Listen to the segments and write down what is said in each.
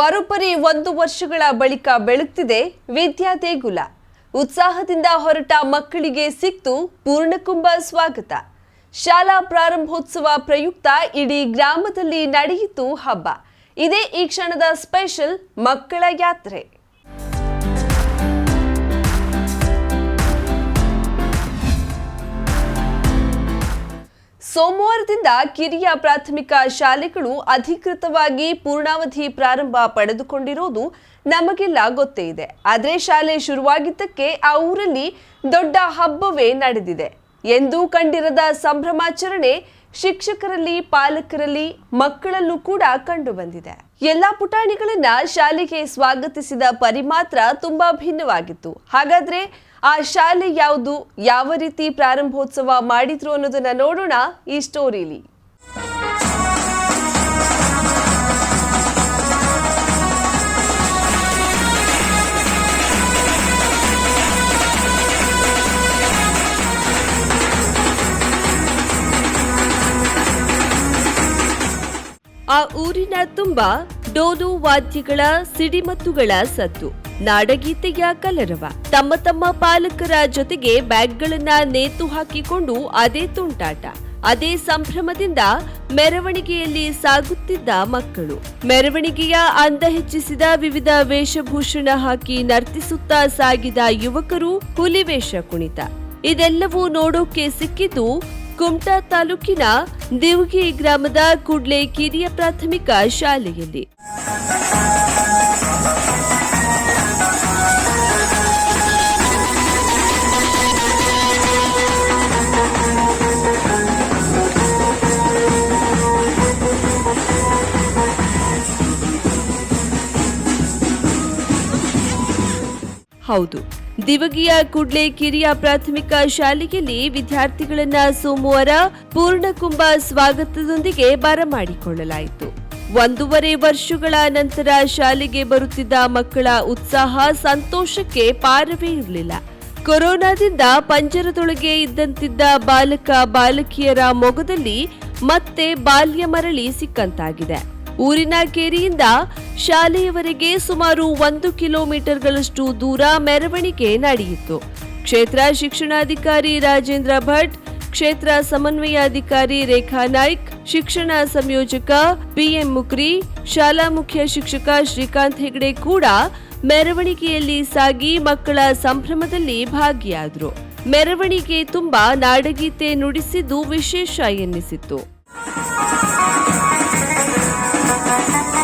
ಬರೋಬ್ಬರಿ ಒಂದು ವರ್ಷಗಳ ಬಳಿಕ ಬೆಳಗ್ತಿದೆ ವಿದ್ಯಾ ದೇಗುಲ. ಉತ್ಸಾಹದಿಂದ ಹೊರಟ ಮಕ್ಕಳಿಗೆ ಸಿಕ್ತು ಪೂರ್ಣಕುಂಭ ಸ್ವಾಗತ. ಶಾಲಾ ಪ್ರಾರಂಭೋತ್ಸವ ಪ್ರಯುಕ್ತ ಇಡೀ ಗ್ರಾಮದಲ್ಲಿ ನಡೆಯಿತು ಹಬ್ಬ. ಇದೇ ಈ ಕ್ಷಣದ ಸ್ಪೆಷಲ್ ಮಕ್ಕಳ ಯಾತ್ರೆ. ಸೋಮವಾರದಿಂದ ಕಿರಿಯ ಪ್ರಾಥಮಿಕ ಶಾಲೆಗಳು ಅಧಿಕೃತವಾಗಿ ಪೂರ್ಣಾವಧಿ ಪ್ರಾರಂಭ ಪಡೆದುಕೊಂಡಿರೋದು ನಮಗೆಲ್ಲ ಗೊತ್ತೇ ಇದೆ. ಆದರೆ ಶಾಲೆ ಶುರುವಾಗಿದ್ದಕ್ಕೆ ಆ ಊರಲ್ಲಿ ದೊಡ್ಡ ಹಬ್ಬವೇ ನಡೆದಿದೆ. ಎಂದೂ ಕಂಡಿರದ ಸಂಭ್ರಮಾಚರಣೆ ಶಿಕ್ಷಕರಲ್ಲಿ, ಪಾಲಕರಲ್ಲಿ, ಮಕ್ಕಳಲ್ಲೂ ಕೂಡ ಕಂಡು ಬಂದಿದೆ ಎಲ್ಲಾ ಪುಟಾಣಿಗಳನ್ನ ಶಾಲೆಗೆ ಸ್ವಾಗತಿಸಿದ ಪರಿ ಮಾತ್ರ ತುಂಬಾ ಭಿನ್ನವಾಗಿತ್ತು. ಹಾಗಾದ್ರೆ ಆ ಶಾಲೆ ಯಾವುದು, ಯಾವ ರೀತಿ ಪ್ರಾರಂಭೋತ್ಸವ ಮಾಡಿದ್ರು ಅನ್ನೋದನ್ನ ನೋಡೋಣ ಈ ಸ್ಟೋರಿಲಿ. ಆ ಊರಿನ ತುಂಬಾ ಡೋಲು ವಾದ್ಯಗಳ ಸಿಡಿಮತ್ತುಗಳ ಸದ್ದು. ನಾಡಗೀತೆಯ ಕಲರವ. ತಮ್ಮ ತಮ್ಮ ಪಾಲಕರ ಜೊತೆಗೆ ಬ್ಯಾಗ್ಗಳನ್ನ ನೇತು ಹಾಕಿಕೊಂಡು ಅದೇ ತುಂಟಾಟ. ಅದೇ ಸಂಭ್ರಮದಿಂದ ಮೆರವಣಿಗೆಯಲ್ಲಿ ಸಾಗುತ್ತಿದ್ದ ಮಕ್ಕಳು. ಮೆರವಣಿಗೆಯ ಅಂದ ಹೆಚ್ಚಿಸಿದ ವಿವಿಧ ವೇಷಭೂಷಣ ಹಾಕಿ ನರ್ತಿಸುತ್ತಾ ಸಾಗಿದ ಯುವಕರು ಹುಲಿವೇಷ ಕುಣಿತ. ಇದೆಲ್ಲವೂ ನೋಡೋಕೆ ಸಿಕ್ಕಿದ್ದು ಕುಮಟಾ ತಾಲೂಕಿನ ದಿವ್ಗಿ ಗ್ರಾಮದ ಕುಡ್ಲೆ ಕಿರಿಯ ಪ್ರಾಥಮಿಕ ಶಾಲೆಯಲ್ಲಿ. ಹೌದು. ದಿವಗಿಯ ಕುಡ್ಲೆ ಕಿರಿಯ ಪ್ರಾಥಮಿಕ ಶಾಲೆಯಲ್ಲಿ ವಿದ್ಯಾರ್ಥಿಗಳನ್ನ ಸೋಮವಾರ ಪೂರ್ಣಕುಂಭ ಸ್ವಾಗತದೊಂದಿಗೆ ಬರಮಾಡಿಕೊಳ್ಳಲಾಯಿತು ಒಂದೂವರೆ ವರ್ಷಗಳ ನಂತರ ಶಾಲೆಗೆ ಬರುತ್ತಿದ್ದ ಮಕ್ಕಳ ಉತ್ಸಾಹ ಸಂತೋಷಕ್ಕೆ ಪಾರವೇ ಇರಲಿಲ್ಲ. ಕೊರೋನಾದಿಂದ ಪಂಜರದೊಳಗೆ ಇದ್ದಂತಿದ್ದ ಬಾಲಕ, ಬಾಲಕಿಯರ ಮೊಗದಲ್ಲಿ ಮತ್ತೆ ಬಾಲ್ಯ ಮರಳಿ ಸಿಕ್ಕಂತಾಗಿದೆ. ಊರಿನ ಕೇರಿಯಿಂದ ಶಾಲೆಯವರೆಗೆ ಸುಮಾರು ಒಂದು ಕಿಲೋಮೀಟರ್ಗಳಷ್ಟು ದೂರ ಮೆರವಣಿಗೆ ನಡೆಯಿತು. ಕ್ಷೇತ್ರ ಶಿಕ್ಷಣಾಧಿಕಾರಿ ರಾಜೇಂದ್ರ ಭಟ್, ಕ್ಷೇತ್ರ ಸಮನ್ವಯಾಧಿಕಾರಿ ರೇಖಾ ನಾಯ್ಕ್, ಶಿಕ್ಷಣ ಸಂಯೋಜಕ ಪಿಎಂ ಮುಕ್ರಿ, ಶಾಲಾ ಮುಖ್ಯ ಶಿಕ್ಷಕ ಶ್ರೀಕಾಂತ್ ಹೆಗಡೆ ಕೂಡ ಮೆರವಣಿಗೆಯಲ್ಲಿ ಸಾಗಿ ಮಕ್ಕಳ ಸಂಭ್ರಮದಲ್ಲಿ ಭಾಗಿಯಾದರು. ಮೆರವಣಿಗೆ ತುಂಬಾ ನಾಡಗೀತೆ ನುಡಿಸಿದ್ದು ವಿಶೇಷ Thank you.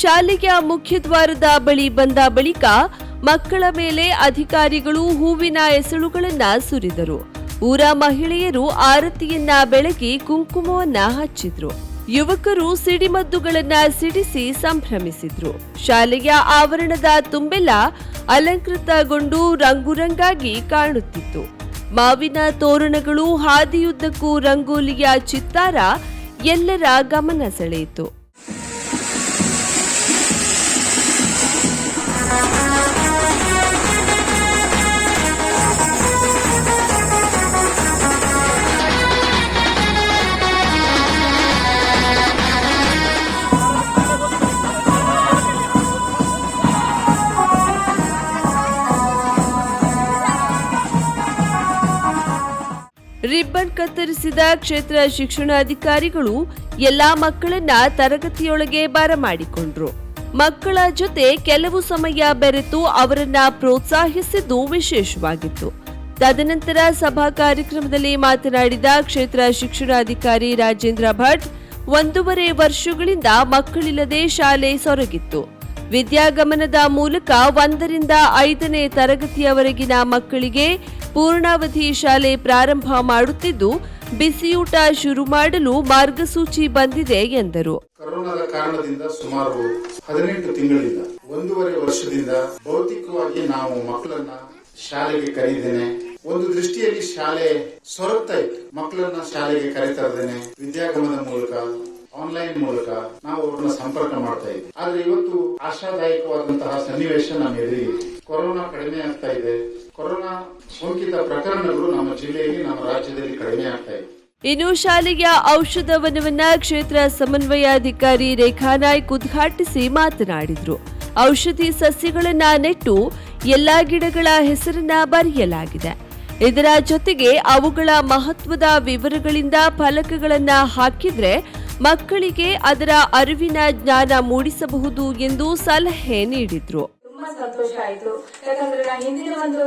ಶಾಲೆಯ ಮುಖ್ಯದ್ವಾರದ ಬಳಿ ಬಂದ ಬಳಿಕ ಮಕ್ಕಳ ಮೇಲೆ ಅಧಿಕಾರಿಗಳು ಹೂವಿನ ಎಸಳುಗಳನ್ನ ಸುರಿದರು. ಊರ ಮಹಿಳೆಯರು ಆರತಿಯನ್ನ ಬೆಳಗಿ ಕುಂಕುಮವನ್ನ ಹಚ್ಚಿದ್ರು. ಯುವಕರು ಸಿಡಿಮದ್ದುಗಳನ್ನ ಸಿಡಿಸಿ ಸಂಭ್ರಮಿಸಿದ್ರು. ಶಾಲೆಯ ಆವರಣದ ತುಂಬೆಲ್ಲ ಅಲಂಕೃತಗೊಂಡು ರಂಗುರಂಗಾಗಿ ಕಾಣುತ್ತಿತ್ತು. ಮಾವಿನ ತೋರಣಗಳು ಹಾದಿಯುದ್ದಕ್ಕೂ ರಂಗೋಲಿಯ ಚಿತ್ತಾರ ಎಲ್ಲರ ಗಮನ ಸೆಳೆಯಿತು. ರಿಬ್ಬನ್ ಕತ್ತರಿಸಿದ ಕ್ಷೇತ್ರ ಶಿಕ್ಷಣಾಧಿಕಾರಿಗಳು ಎಲ್ಲಾ ಮಕ್ಕಳನ್ನ ತರಗತಿಯೊಳಗೆ ಬರಮಾಡಿಕೊಂಡ್ರು ಮಕ್ಕಳ ಜೊತೆ ಕೆಲವು ಸಮಯ ಬೆರೆತು ಅವರನ್ನ ಪ್ರೋತ್ಸಾಹಿಸಿದ್ದು ವಿಶೇಷವಾಗಿತ್ತು. ತದನಂತರ ಸಭಾ ಕಾರ್ಯಕ್ರಮದಲ್ಲಿ ಮಾತನಾಡಿದ ಕ್ಷೇತ್ರ ಶಿಕ್ಷಣಾಧಿಕಾರಿ ರಾಜೇಂದ್ರ ಭಟ್, ಒಂದೂವರೆ ವರ್ಷಗಳಿಂದ ಮಕ್ಕಳಿಲ್ಲದೆ ಶಾಲೆ ಸೊರಗಿತ್ತು. ವಿದ್ಯಾಗಮನದ ಮೂಲಕ ಒಂದರಿಂದ ಐದನೇ ತರಗತಿಯವರೆಗಿನ ಮಕ್ಕಳಿಗೆ ಪೂರ್ಣಾವಧಿ ಶಾಲೆ ಪ್ರಾರಂಭ ಮಾಡುತ್ತಿದ್ದು, ಬಿಸಿಯೂಟ ಶುರು ಮಾಡಲು ಮಾರ್ಗಸೂಚಿ ಬಂದಿದೆ ಎಂದರು. ಕರೋನಾದ ಕಾರಣದಿಂದ ಸುಮಾರು ಹದಿನೆಂಟು ತಿಂಗಳಿಂದ, ಒಂದೂವರೆ ವರ್ಷದಿಂದ ಭೌತಿಕವಾಗಿ ನಾವು ಮಕ್ಕಳನ್ನ ಶಾಲೆಗೆ ಕರೀದೇನೆ ಒಂದು ದೃಷ್ಟಿಯಲ್ಲಿ ಶಾಲೆ ಸೊರಗ್ತಾ ಇತ್ತು. ಮಕ್ಕಳನ್ನ ಶಾಲೆಗೆ ಕರೆತರದೇನೆ ವಿದ್ಯಾಗಮನದ ಮೂಲಕ ಆನ್ಲೈನ್ ಮೂಲಕ ನಾವು ಅವ್ರನ್ನ ಸಂಪರ್ಕ ಮಾಡ್ತಾ ಇದ್ವಿ. ಆದ್ರೆ ಇವತ್ತು ಆಶಾದಾಯಕವಾದಂತಹ ಸನ್ನಿವೇಶ ನಮ್ಮ ಎದುರಿಗೆ ಕೊರೋನಾ ಕಡಿಮೆ ಆಗ್ತಾ ಇದೆ. ಕೊರೋನಾ ಸೋಂಕಿತ ಪ್ರಕರಣಗಳು ನಮ್ಮ ಜಿಲ್ಲೆಯಲ್ಲಿ, ನಮ್ಮ ರಾಜ್ಯದಲ್ಲಿ ಕಡಿಮೆ ಆಗ್ತಾ ಇದೆ. ಇನ್ನು ಶಾಲೆಯ ಔಷಧ ವನವನ್ನ ಕ್ಷೇತ್ರ ಸಮನ್ವಯಾಧಿಕಾರಿ ರೇಖಾ ನಾಯ್ಕ್ ಉದ್ಘಾಟಿಸಿ ಮಾತನಾಡಿದರು. ಔಷಧಿ ಸಸ್ಯಗಳನ್ನ ನೆಟ್ಟು ಎಲ್ಲಾ ಗಿಡಗಳ ಹೆಸರನ್ನ ಬರೆಯಲಾಗಿದೆ. ಇದರ ಜೊತೆಗೆ ಅವುಗಳ ಮಹತ್ವದ ವಿವರಗಳಿಂದ ಫಲಕಗಳನ್ನ ಹಾಕಿದ್ರೆ ಮಕ್ಕಳಿಗೆ ಅದರ ಅರಿವಿನ ಜ್ಞಾನ ಮೂಡಿಸಬಹುದು ಎಂದು ಸಲಹೆ ನೀಡಿದ್ರು. ತುಂಬಾ ಸಂತೋಷ ಆಯ್ತು. ಯಾಕಂದ್ರೆ ನಾನು ಹಿಂದಿನ ಒಂದು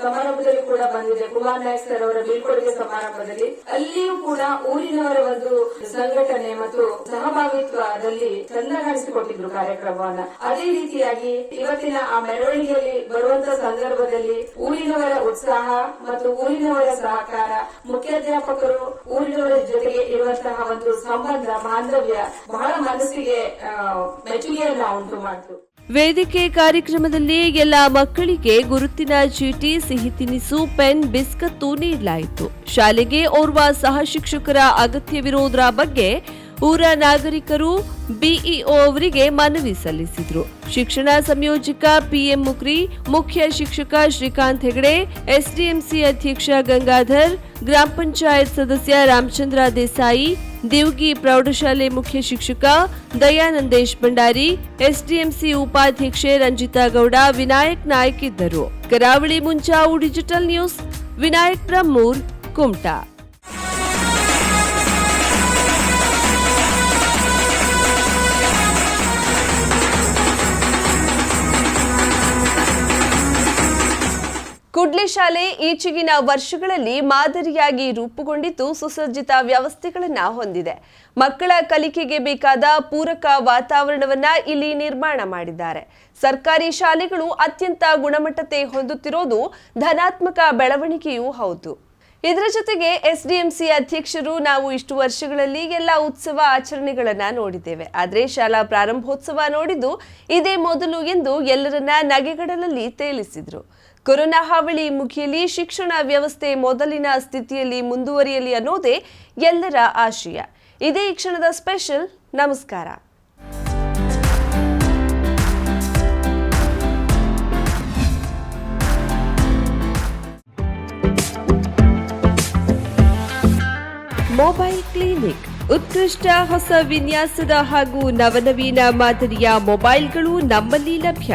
ಸಮಾರಂಭದಲ್ಲಿ ಕೂಡ ಬಂದಿದ್ದೆ. ಕುಮಾರ್ ನಾಯಕ್ ಸರ್ ಅವರ ಬೀಳ್ಕೊಡುಗೆ ಸಮಾರಂಭದಲ್ಲಿ. ಅಲ್ಲಿಯೂ ಕೂಡ ಊರಿನವರ ಒಂದು ಸಂಘಟನೆ ಮತ್ತು ಸಹಭಾಗಿತ್ವದಲ್ಲಿ ಚಂದ ಕಾಣಿಸಿಕೊಟ್ಟಿದ್ರು ಕಾರ್ಯಕ್ರಮವನ್ನ. ಅದೇ ರೀತಿಯಾಗಿ ಇವತ್ತಿನ ಆ ಮೆರವಣಿಗೆಯಲ್ಲಿ ಬರುವಂತ ಸಂದರ್ಭದಲ್ಲಿ ಊರಿನವರ ಉತ್ಸಾಹ ಮತ್ತು ಊರಿನವರ ಸಹಕಾರ, ಮುಖ್ಯಾಧ್ಯಾಪಕರು ಊರಿನವರ ಜೊತೆಗೆ ಇರುವಂತಹ ಒಂದು ಸಂಬಂಧ, ಬಾಂಧವ್ಯ ಬಹಳ ಮನಸ್ಸಿಗೆ ಮೆಚ್ಚುಗೆಯನ್ನ ಉಂಟು ಮಾಡಿತು. ವೇದಿಕೆ ಕಾರ್ಯಕ್ರಮದಲ್ಲಿ ಎಲ್ಲ ಮಕ್ಕಳಿಗೆ ಗುರುತಿನ ಚೀಟಿ, ಸಿಹಿ ತಿನಿಸು, ಪೆನ್, ಬಿಸ್ಕತ್ತು ನೀಡಲಾಯಿತು. ಶಾಲೆಗೆ ಓರ್ವ ಸಹ ಶಿಕ್ಷಕರ ಅಗತ್ಯವಿರುವುದರ ಬಗ್ಗೆ ಊರ ನಾಗರಿಕರು ಬಿಇಒ ಅವರಿಗೆ ಮನವಿ ಸಲ್ಲಿಸಿದ್ರು. ಶಿಕ್ಷಣ ಸಂಯೋಜಕ ಪಿಎಂ ಮುಕ್ರಿ, ಮುಖ್ಯ ಶಿಕ್ಷಕ ಶ್ರೀಕಾಂತ್ ಹೆಗಡೆ, ಎಸ್ಡಿಎಂಸಿ ಅಧ್ಯಕ್ಷ ಗಂಗಾಧರ್, ಗ್ರಾಮ ಪಂಚಾಯತ್ ಸದಸ್ಯ ರಾಮಚಂದ್ರ ದೇಸಾಯಿ, ದೇವ್ಗಿ ಪ್ರೌಢಶಾಲೆ ಮುಖ್ಯ ಶಿಕ್ಷಕ ದಯಾನಂದೇಶ್ ಭಂಡಾರಿ, ಎಸ್ಡಿಎಂಸಿ ಉಪಾಧ್ಯಕ್ಷೆ ರಂಜಿತಾ ಗೌಡ, ವಿನಾಯಕ್ ನಾಯ್ಕ್ ಇದ್ದರು. Karavali Munjavu digital news, Vinayak Brahmur, Kumta. ಶಾಲೆ ಈಚೆಗಿನ ವರ್ಷಗಳಲ್ಲಿ ಮಾದರಿಯಾಗಿ ರೂಪುಗೊಂಡಿದ್ದು ಸುಸಜ್ಜಿತ ವ್ಯವಸ್ಥೆಗಳನ್ನು ಹೊಂದಿದೆ. ಮಕ್ಕಳ ಕಲಿಕೆಗೆ ಬೇಕಾದ ಪೂರಕ ವಾತಾವರಣವನ್ನ ಇಲ್ಲಿ ನಿರ್ಮಾಣ ಮಾಡಿದ್ದಾರೆ. ಸರ್ಕಾರಿ ಶಾಲೆಗಳು ಅತ್ಯಂತ ಗುಣಮಟ್ಟತೆ ಹೊಂದುತ್ತಿರೋದು ಧನಾತ್ಮಕ ಬೆಳವಣಿಗೆಯೂ ಹೌದು. ಇದರ ಜೊತೆಗೆ ಎಸ್ಡಿಎಂಸಿ ಅಧ್ಯಕ್ಷರು ನಾವು ಇಷ್ಟು ವರ್ಷಗಳಲ್ಲಿ ಎಲ್ಲ ಉತ್ಸವ ಆಚರಣೆಗಳನ್ನ ನೋಡಿದ್ದೇವೆ. ಆದರೆ ಶಾಲಾ ಪ್ರಾರಂಭೋತ್ಸವ ನೋಡಿದ್ದು ಇದೇ ಮೊದಲು ಎಂದು ಎಲ್ಲರನ್ನ ನಗೆಗಡಲಲ್ಲಿ ತೇಲಿಸಿದ್ರು. ಕೊರೋನಾ ಹಾವಳಿ ಮುಖಿಯಲ್ಲಿ ಶಿಕ್ಷಣ ವ್ಯವಸ್ಥೆ ಮೊದಲಿನ ಸ್ಥಿತಿಯಲ್ಲಿ ಮುಂದುವರಿಯಲಿ ಅನ್ನೋದೇ ಎಲ್ಲರ ಆಶಯ. ಇದೇ ಕ್ಷಣದ ಸ್ಪೆಷಲ್. ನಮಸ್ಕಾರ. Mobile clinic. ಉತ್ಕೃಷ್ಟ ಹೊಸ ವಿನ್ಯಾಸದ ಹಾಗೂ ನವನವೀನ ಮಾದರಿಯ ಮೊಬೈಲ್ಗಳು ನಮ್ಮಲ್ಲಿ ಲಭ್ಯ.